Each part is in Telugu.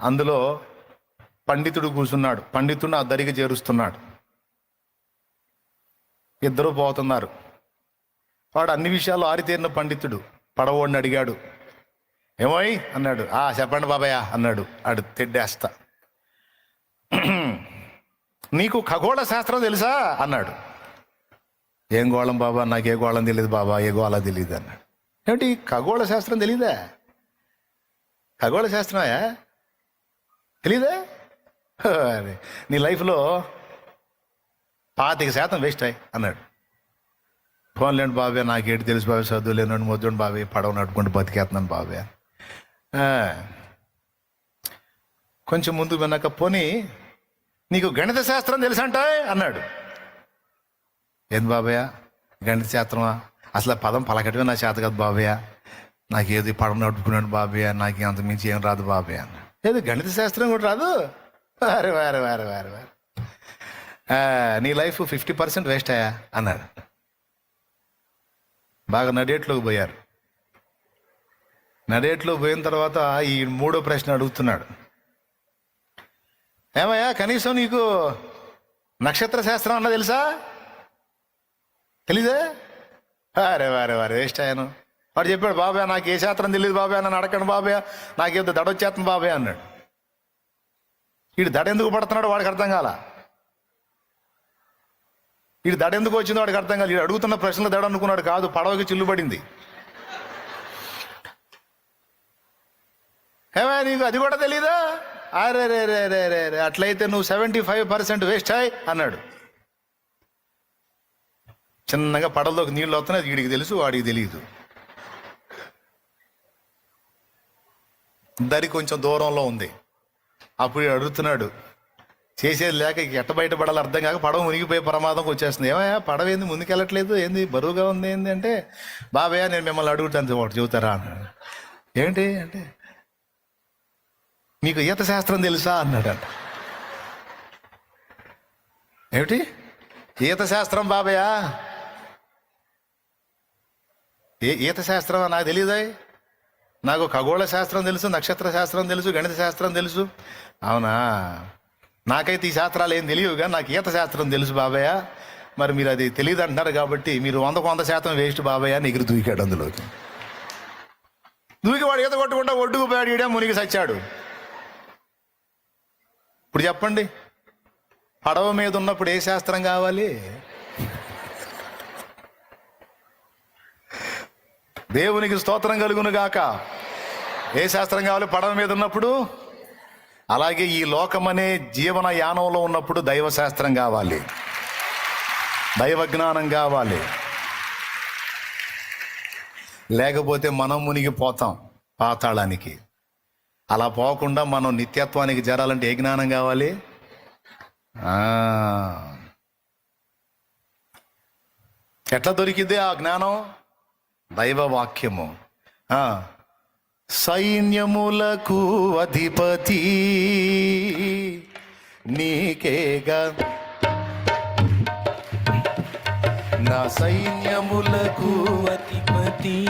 అందులో పండితుడు కూర్చున్నాడు. పండితుడిని ఆ దరికి చేరుస్తున్నాడు. ఇద్దరు పోతున్నారు. వాడు అన్ని విషయాలు ఆరితేరిన పండితుడు. పడవోడిని అడిగాడు. ఏమోయ్ అన్నాడు. ఆ చెప్పండి బాబాయ్ అన్నాడు. ఆడు తెడ్డేస్తా నీకు ఖగోళ శాస్త్రం తెలుసా? అన్నాడు. ఏం గోళం బాబా? నాకు ఏ గోళం తెలియదు బాబా. ఏ గోళ తెలియదు అన్నాడు. ఏమిటి? ఖగోళ శాస్త్రం తెలీదా? ఖగోళ శాస్త్రమయా తెలీదా? అరే, నీ లైఫ్లో పాతిక శాతం వేస్ట్ అయ్యి అన్నాడు. ఫోన్లేండి బాబే నాకేంటి తెలుసు బాబే చదువు లేనండి మొద్దుండి బాబే పడవ నడుపుకుంటూ బతికేస్తున్నాను బాబే. కొంచెం ముందు విన్నాక పోనీ నీకు గణిత శాస్త్రం తెలుసంట అన్నాడు. ఏంది బాబయ్య గణిత శాస్త్రమా? అసలు పదం పలకటమే నా చేత కదా బాబయ్య నాకు ఏది పడవ నడుపుకున్నాడు బాబయ్య నాకు అంత మించి ఏం రాదు బాబయ్య అన్నాడు. ఏది గణిత శాస్త్రం కూడా రాదు. వారు వారే వారు వారు వారు. నీ లైఫ్ ఫిఫ్టీ పర్సెంట్ వేస్ట్ అయ్యా అన్నాడు బాగా నడేట్లోకి పోయారు. నడేట్లో పోయిన తర్వాత ఈ మూడో ప్రశ్న అడుగుతున్నాడు. ఏమయ్యా కనీసం నీకు నక్షత్ర శాస్త్రం అన్న తెలుసా? తెలీదే? అరే వారే వారే వేస్ట్ అయ్యాను. వాడు చెప్పాడు బాబాయ్ నాకు ఏ శాస్త్రం తెలియదు బాబాయ్ నన్ను అడగండి బాబాయ్ నాకేదో దడొచ్చేస్తుంది బాబాయ్ అన్నాడు. వీడు దడ ఎందుకు పడుతున్నాడు వాడికి అర్థం కాల? వీడు దడ ఎందుకు వచ్చిందో వాడికి అర్థం కాదు వీడు అడుగుతున్న ప్రశ్నలు దడ అనుకున్నాడు కాదు పడవకి చిల్లుబడింది. ఏమయ్య నీకు అది కూడా తెలీదా? అరే రే రే రే రే రే అట్లయితే నువ్వు సెవెంటీ ఫైవ్ పర్సెంట్ వేస్ట్ అయ్యి అన్నాడు. చిన్నగా పడవలోకి నీళ్ళు వస్తున్నాయి వీడికి తెలుసు వాడికి తెలియదు. దరి కొంచెం దూరంలో ఉంది. అప్పుడు అడుగుతున్నాడు చేసేది లేక ఎట్ట బయటపడాలి అర్థం కాక పడవ మునిగిపోయే ప్రమాదంకి వచ్చేస్తుంది. ఏమయ్యా పడవ ఏంది? ముందుకెళ్ళట్లేదు? ఏంది? బరువుగా ఉంది? ఏంది? అంటే బాబయ్య నేను మిమ్మల్ని అడుగుతాను ఒకటి చెబుతారా? అన్నాడు. ఏంటి? అంటే మీకు ఈత శాస్త్రం తెలుసా? అన్నాడంట ఏమిటి? ఈత శాస్త్రం బాబయ్య? ఏ ఈత శాస్త్రం నాకు తెలియదా నాకు ఖగోళ శాస్త్రం తెలుసు నక్షత్ర శాస్త్రం తెలుసు గణిత శాస్త్రం తెలుసు. అవునా? నాకైతే ఈ శాస్త్రాలు ఏం తెలియవుగా నాకు ఈత శాస్త్రం తెలుసు బాబయ్య. మరి మీరు అది తెలియదు అంటున్నారు కాబట్టి మీరు వందకు వంద శాతం వేస్ట్ బాబయ్య అని ఎగిరి దూకాడు అందులోకి. దూకి వాడు ఈత కొట్టకుండా ఒడ్డుకు పోయాడు ఈడే మునిగి సచ్చాడు. ఇప్పుడు చెప్పండి పడవ మీద ఉన్నప్పుడు ఏ శాస్త్రం కావాలి? దేవునికి స్తోత్రం కలుగును గాక. ఏ శాస్త్రం కావాలి? పడవ మీద ఉన్నప్పుడు? అలాగే ఈ లోకమనే జీవన యానంలో ఉన్నప్పుడు దైవ శాస్త్రం కావాలి. దైవ జ్ఞానం కావాలి. లేకపోతే మనం మునిగిపోతాం పాతాళానికి. అలా పోకుండా మనం నిత్యత్వానికి చేరాలంటే ఏ జ్ఞానం కావాలి? ఎట్లా దొరికింది ఆ జ్ఞానం? దైవ వాక్యము సైన్యములకు అధిపతి. నీకేగా నా సైన్యములకు అధిపతి.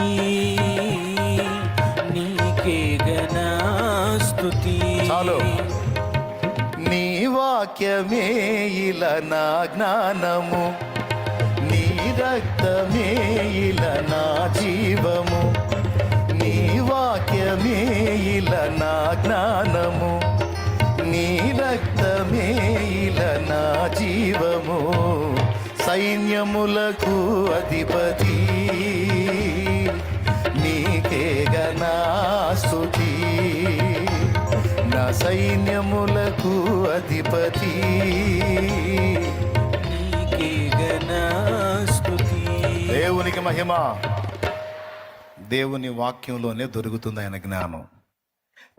నీకే స్తుతి చాలు. నీ వాక్యమే ఇలా నా జ్ఞానము. రక్తమే ఇలా నా జీవము. నీ వాక్యమే ఇలా నా జ్ఞానము. నీ రక్తమే ఇలా నా జీవము. సైన్యములకు అధిపతి నీకేగనాస్తుతి నా సైన్యములకు అధిపతి దేవునికి మహిమ. దేవుని వాక్యంలోనే దొరుకుతుంది ఆయన జ్ఞానం.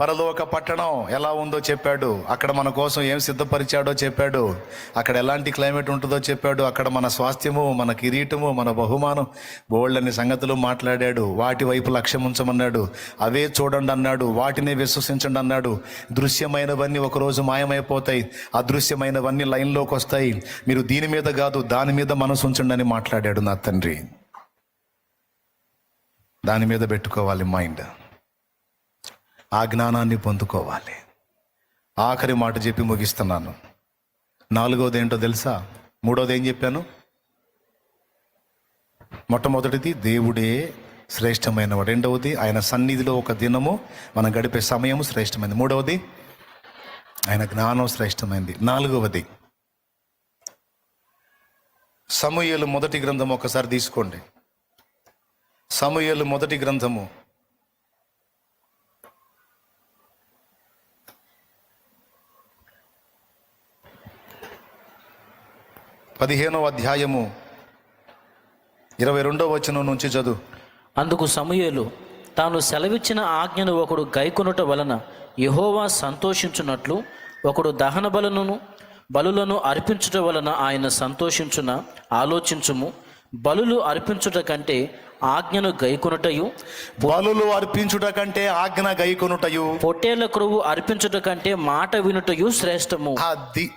పరలోక పట్టణం ఎలా ఉందో చెప్పాడు. అక్కడ మన కోసం ఏం సిద్ధపరిచాడో చెప్పాడు. అక్కడ ఎలాంటి క్లైమేట్ ఉంటుందో చెప్పాడు. అక్కడ మన స్వాస్థ్యము మన కిరీటము మన బహుమానం బోళ్ళని సంగతులు మాట్లాడాడు. వాటి వైపు లక్ష్యం ఉంచమన్నాడు. అవే చూడండి అన్నాడు. వాటినే విశ్వసించండి అన్నాడు. దృశ్యమైనవన్నీ ఒకరోజు మాయమైపోతాయి. అదృశ్యమైనవన్నీ లైన్లోకి వస్తాయి. మీరు దీని మీద కాదు దాని మీద మనసు ఉంచండి అని మాట్లాడాడు నా తండ్రి. దాని మీద పెట్టుకోవాలి మైండ్. ఆ జ్ఞానాన్ని పొందుకోవాలి. ఆఖరి మాట చెప్పి ముగిస్తున్నాను. నాలుగవది ఏంటో తెలుసా? మూడవది ఏం చెప్పాను? మొట్టమొదటిది దేవుడే శ్రేష్టమైన రెండవది ఆయన సన్నిధిలో ఒక దినము మనం గడిపే సమయము శ్రేష్టమైనది మూడవది ఆయన జ్ఞానం శ్రేష్టమైనది నాలుగవది సమూయేలు మొదటి గ్రంథం ఒకసారి తీసుకోండి. సమూయేలు మొదటి గ్రంథము. పదిహేనవ అధ్యాయము. ఇరవై రెండవ వచనం నుంచి చదువు. అందుకు సమయలు తాను సెలవిచ్చిన ఆజ్ఞను ఒకడు గైకొనుట వలన యహోవా సంతోషించున్నట్లు ఒకడు దహన బలులను బలులను అర్పించుట వలన ఆయన సంతోషించున ఆలోచించుము. బలులు అర్పించుట కంటే ఆజ్ఞను గైకొనుటయు? బలులు అర్పించుట కంటే ఆజ్ఞ గైకొనుటయు? పొట్టేళ్ళ క్రొవ్వు అర్పించుట కంటే మాట వినుటయు శ్రేష్టము. అది